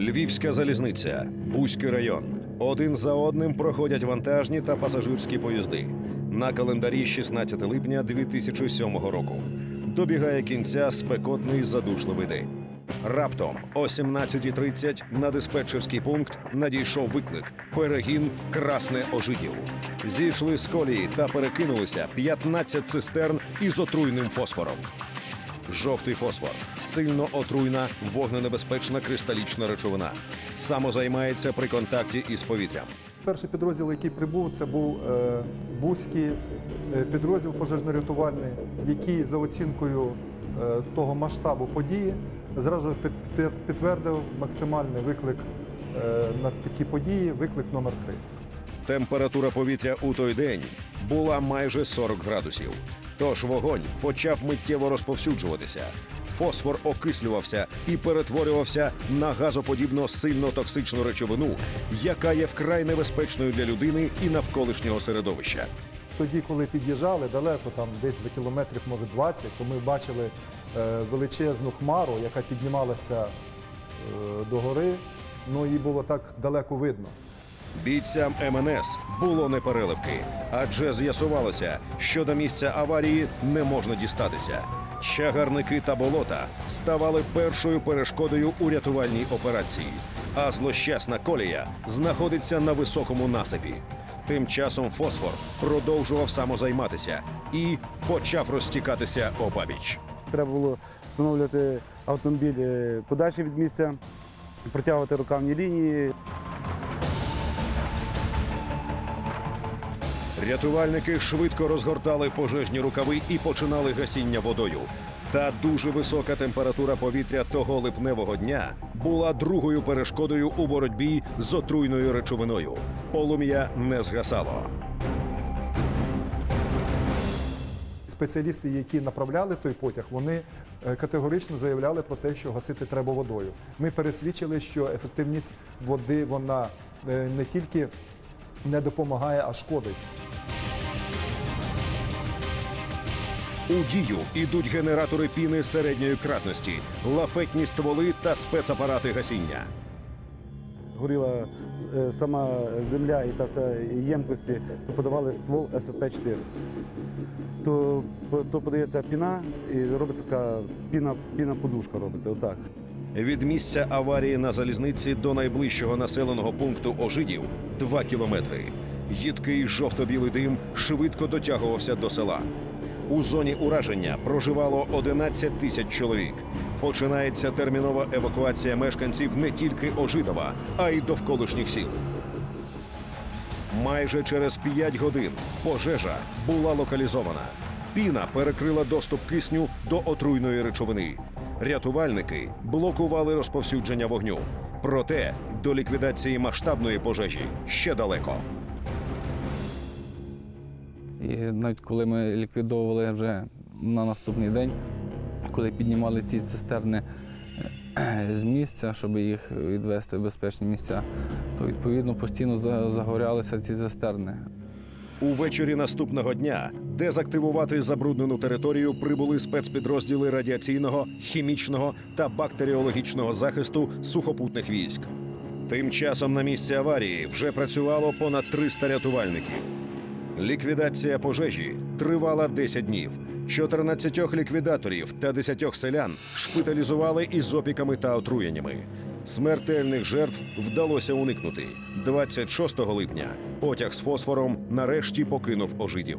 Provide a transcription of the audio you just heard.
Львівська залізниця, Бузький район. Один за одним проходять вантажні та пасажирські поїзди. На календарі 16 липня 2007 року. Добігає кінця спекотний задушливий день. Раптом о 17.30 на диспетчерський пункт надійшов виклик перегін Красне Ожидів. Зійшли з колії та перекинулися 15 цистерн із отруйним фосфором. Жовтий фосфор сильно отруйна вогненебезпечна кристалічна речовина. Самозаймається при контакті із повітрям. Перший підрозділ, який прибув, це був е, Бузький е, підрозділ пожежно-рятувальний, який за оцінкою е, того масштабу події зразу під- під- підтвердив максимальний виклик е, на такі події, виклик номер 3 Температура повітря у той день була майже 40 градусів. Тож вогонь почав миттєво розповсюджуватися. Фосфор окислювався і перетворювався на газоподібно сильно токсичну речовину, яка є вкрай небезпечною для людини і навколишнього середовища. Тоді, коли під'їжджали далеко, там десь за кілометрів, може 20, то ми бачили е, величезну хмару, яка піднімалася е, до гори. Ну її було так далеко видно. Бійцям МНС було непереливки, адже з'ясувалося, що до місця аварії не можна дістатися. Чагарники та болота ставали першою перешкодою у рятувальній операції, а злощасна колія знаходиться на високому насипі. Тим часом фосфор продовжував самозайматися і почав розтікатися обабіч. Треба було встановлювати автомобіль е, подальше від місця, протягувати рукавні лінії. Рятувальники швидко розгортали пожежні рукави і починали гасіння водою. Та дуже висока температура повітря того липневого дня була другою перешкодою у боротьбі з отруйною речовиною. Полум'я не згасало. Спеціалісти, які направляли той потяг, вони е, категорично заявляли про те, що гасити треба водою. Ми пересвідчили, що ефективність води вона е, не тільки не допомагає, а шкодить. У дію ідуть генератори піни середньої кратності, лафетні стволи та спецапарати гасіння. Горіла е, сама земля і та вся ємкості, то подавали ствол СФП-4. То, то подається піна і робиться така піна, піна подушка робиться. Отак. Від місця аварії на залізниці до найближчого населеного пункту Ожидів 2 кілометри. Їдкий жовто-білий дим швидко дотягувався до села. У зоні ураження проживало 11 тисяч чоловік. Починається термінова евакуація мешканців не тільки Ожидова, а й довколишніх сіл. Майже через 5 годин пожежа була локалізована. Піна перекрила доступ кисню до отруйної речовини. Рятувальники блокували розповсюдження вогню. Проте до ліквідації масштабної пожежі ще далеко. І навіть коли ми ліквідовували вже на наступний день, коли піднімали ці цистерни е, з місця, щоб їх відвести в безпечні місця, то відповідно постійно за- загорялися ці цистерни. Увечері наступного дня дезактивувати забруднену територію прибули спецпідрозділи радіаційного, хімічного та бактеріологічного захисту сухопутних військ. Тим часом на місці аварії вже працювало понад 300 рятувальників. Ліквідація пожежі тривала 10 днів. 14 ліквідаторів та 10 селян шпиталізували із опіками та отруєннями. Смертельних жертв вдалося уникнути. 26 липня потяг з фосфором нарешті покинув ожидів.